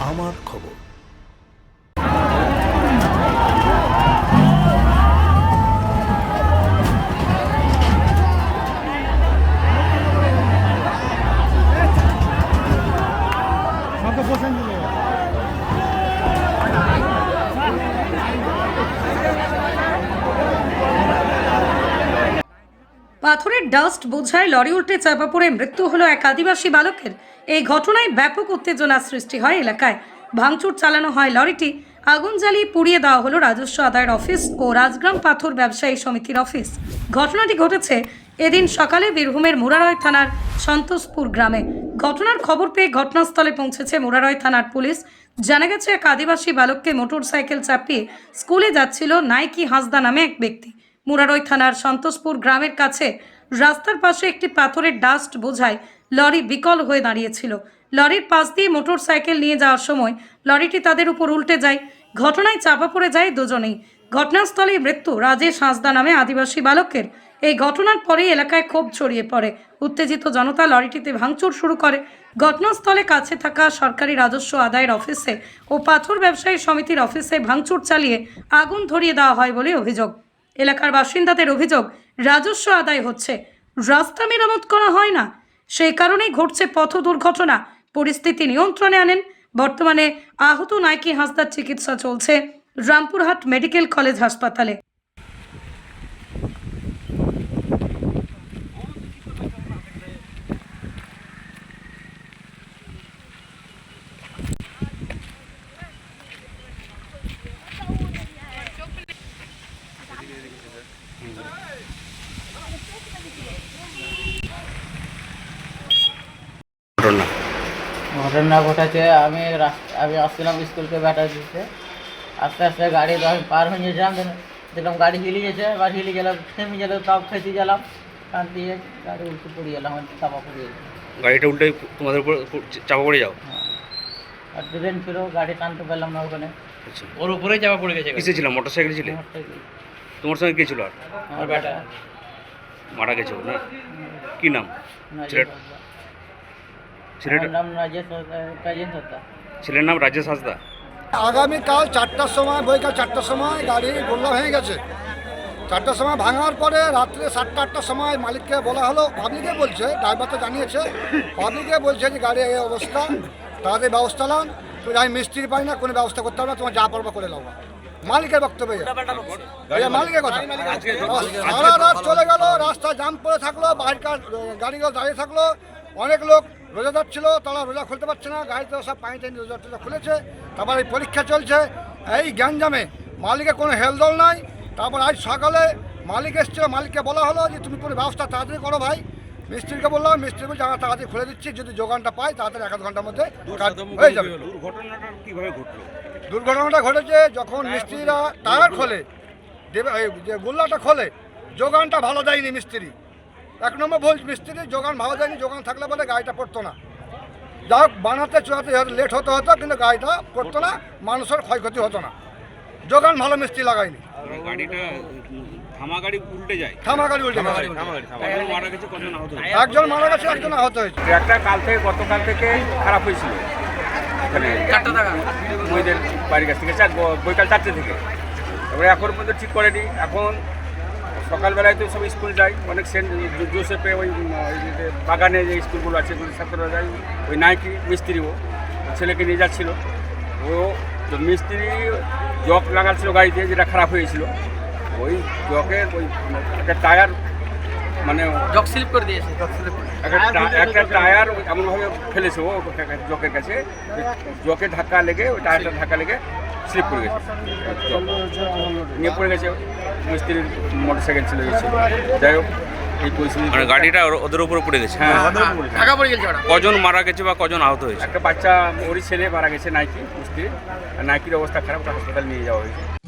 আমার খবর। ডাস্ট বোঝায় লরি উল্টে চাপা পড়ে মৃত্যু হলো এক আদিবাসী বালকের। এই ঘটনায় ব্যাপক উত্তেজনা সৃষ্টি হয় এলাকায়। ভাঙচুর চালানো হয় লরিটি। আগুন জ্বালিয়ে পুড়িয়ে দেওয়া হলো রাজস্ব আদায়ের অফিস ও রাজগ্রাম পাথর ব্যবসায়ী সমিতির অফিস। ঘটনাটি ঘটেছে এদিন সকালে বীরভূমের মুরারয় থানার সন্তোষপুর গ্রামে। ঘটনার খবর পেয়ে ঘটনাস্থলে পৌঁছেছে মুরারয় থানার পুলিশ। জানা গেছে, এক আদিবাসী বালককে মোটরসাইকেল চাপিয়ে স্কুলে যাচ্ছিল নাইকি হাসদা নামে এক ব্যক্তি। মুরারই থানার সন্তোষপুর গ্রামের কাছে রাস্তার পাশে একটি পাথরের ডাস্ট বোঝায় লরি বিকল হয়ে দাঁড়িয়েছিল। লরির পাশ দিয়ে মোটর সাইকেল নিয়ে যাওয়ার সময় লরিটি তাদের উপর উল্টে যায়। ঘটনায় চাপা পড়ে যায় দুজনেই। ঘটনাস্থলেই মৃত্যু রাজেশ হাঁসদা নামে আদিবাসী বালকের। এই ঘটনার পরেই এলাকায় ক্ষোভ ছড়িয়ে পড়ে। উত্তেজিত জনতা লরিটিতে ভাঙচুর শুরু করে। ঘটনাস্থলে কাছে থাকা সরকারি রাজস্ব আদায়ের অফিসে ও পাথর ব্যবসায়ী সমিতির অফিসে ভাঙচুর চালিয়ে আগুন ধরিয়ে দেওয়া হয় বলে অভিযোগ। এলাকার বাসিন্দাদের অভিযোগ রাজস্ব আদায় হচ্ছে। রাস্তা মেরামত করা হয় না। সেই কারণেই ঘটছে পথ দুর্ঘটনা। পরিস্থিতি নিয়ন্ত্রণে আনেন। বর্তমানে আহত নাইকি হাসদার চিকিৎসা চলছে। রামপুরহাট মেডিকেল কলেজ হাসপাতালে। ঘটনা ঘটেছে আমি আমি আসছিলাম স্কুলকে ব্যাটা দিতে। আস্তে আস্তে গাড়ি তো আমি পার হয়ে গেছিলাম দেখলাম- দেখলাম গাড়ি হিলি গেছে এবার হিলি গেলাম থেমে গেল তাও খেতে গেলাম কান দিয়ে গাড়ি উল্টে পড়ে গেলাম আমি চাপা পড়ে গেলাম গাড়িটা উল্টে তোমাদের উপর চাপা পড়ে যাও? আর দুদিন ছিল গাড়ি টানতে পারলাম না ওখানে। আচ্ছা। ওর উপরেই চাপা পড়ে গেছে কিসে ছিলাম মোটর সাইকেল ছিল। তোমার সঙ্গে কে ছিল আর? আমার ব্যাটা। মারা গেছে না? কি নাম? নাম নাজেস হাসদা- হাসদা। ছেলের নাম রাজেশ হাসদা। আগামীকাল চারটার সময় বৈকাল চারটার সময় গাড়ি গোল্লা হয়ে গেছে। চারটার সময় ভাঙার পরে রাত্রে সাতটা আটটার সময় মালিককে বলা হলো পাবলিকে বলছে ড্রাইভার তো জানিয়েছে পাবলিকে বলছে যে গাড়ি এই অবস্থা তাদের ব্যবস্থা নান তুমি আমি মিস্ত্রি পাই না কোনো ব্যবস্থা করতে হবে না তোমার যা পারবা করে নাও। মালিকের বক্তব্য মালিকের কথা। সারা রাত চলে গেল রাস্তা জাম পড়ে থাকল বাইরকার গাড়িগুলো দাঁড়িয়ে থাকল অনেক লোক রোজাদার ছিল তারা রোজা খুলতে পারছে না গাড়িতে সব পানি টানি রোজা টোজা খুলেছে তারপর এই পরীক্ষা চলছে। এই গ্যাঞ্জামে মালিকের কোনো হেলদল নাই তারপর আজ সকালে মালিক এসছে মালিককে বলা হলো যে তুমি কোনো ব্যবস্থা তাড়াতাড়ি করো ভাই। মিস্ত্রিকে বললাম মিস্ত্রি বলছে আমরা তাড়াতাড়ি খুলে দিচ্ছি যদি যোগানটা পাই তাড়াতাড়ি এক আধ ঘণ্টার মধ্যে হয়ে যাবে। দুর্ঘটনাটা কীভাবে ঘটলো? দুর্ঘটনাটা ঘটেছে যখন মিস্ত্রিরা টায়ার খোলে। দেবে গোল্লাটা খোলে যোগানটা ভালো দেয়নি মিস্ত্রি। এক নম্বর ভুল মিস্ত্রি যোগান ভালো দেয়নি যোগান থাকলে বলে গাড়িটা পড়তো না। যা হোক বানাতে চুয়াতে লেট হতে হতো কিন্তু গাড়িটা পড়তো না মানুষের ক্ষয়ক্ষতি হতো না। যোগান ভালো মিস্ত্রি লাগায়নি? একজন মারা গেছে একজন আহত হয়েছে। ট্র্যাকটা কাল থেকে গতকাল থেকে খারাপ হয়েছিল। মহিদের বাড়ির কাছ থেকে বৈকাল চারটে থেকে। এবারে এখন পর্যন্ত ঠিক করেনি। এখন সকালবেলায় তো সব স্কুল যায়। অনেক সেন্ট জোসেফে ওই যে বাগানে যে স্কুলগুলো আছে ওই ছাত্ররা যায়। ওই নাইকি মিস্ত্রি ও ছেলেকে নিয়ে যাচ্ছিল। ও তো মিস্ত্রি জক লাগাচ্ছিল গাড়িতে যেটা খারাপ হয়েছিল। ওই জকের ওই একটা টায়ার মানে জক স্লিপ করে দিয়েছে। একটা একটা টায়ার এমনভাবে ফেলেছে ও জকের কাছে। জকে ধাক্কা লেগে ওই টায়ারটা ধাক্কা লেগে স্লিপ করে গেছে। নিয়ে পড়ে গেছে। মিস্ত্রির মোটর সাইকেল চলে গেছে যাই হোক এই পরিস্থিতি মানে গাড়িটা ওর- ওদের উপরে পড়ে গেছে? হ্যাঁ ঢাকা পড়ে গেছে ওরা। কজন মারা গেছে বা কজন আহত হয়েছে? একটা বাচ্চা ওরই ছেলে মারা গেছে নাইকি মিস্ত্রি। আর নাইকির অবস্থা খারাপ ওটা হাসপাতাল নিয়ে যাওয়া হয়েছে।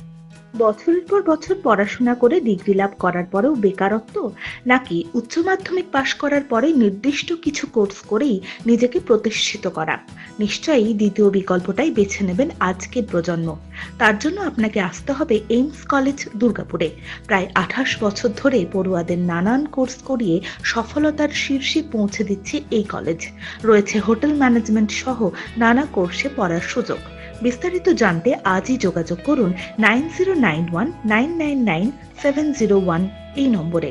বছরের পর বছর পড়াশোনা করে ডিগ্রি লাভ করার পরেও বেকারত্ব নাকি উচ্চ মাধ্যমিক পাশ করার পরে নির্দিষ্ট কিছু কোর্স করেই নিজেকে প্রতিষ্ঠিত করা? নিশ্চয়ই দ্বিতীয় বিকল্পটাই বেছে নেবেন আজকের প্রজন্ম। তার জন্য আপনাকে আসতে হবে এইমস কলেজ, দুর্গাপুরে। প্রায় আঠাশ বছর ধরে পড়ুয়াদের নানান কোর্স করিয়ে সফলতার শীর্ষে পৌঁছে দিচ্ছে এই কলেজ। রয়েছে হোটেল ম্যানেজমেন্ট সহ নানা কোর্সে পড়ার সুযোগ। বিস্তারিত জানতে আজই যোগাযোগ করুন nine zero nine one nine nine nine seven zero one এই নম্বরে।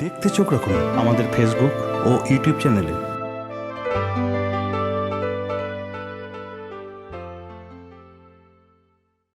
দেখতে চোখ রাখুন আমাদের ফেসবুক ও ইউটিউব চ্যানেলে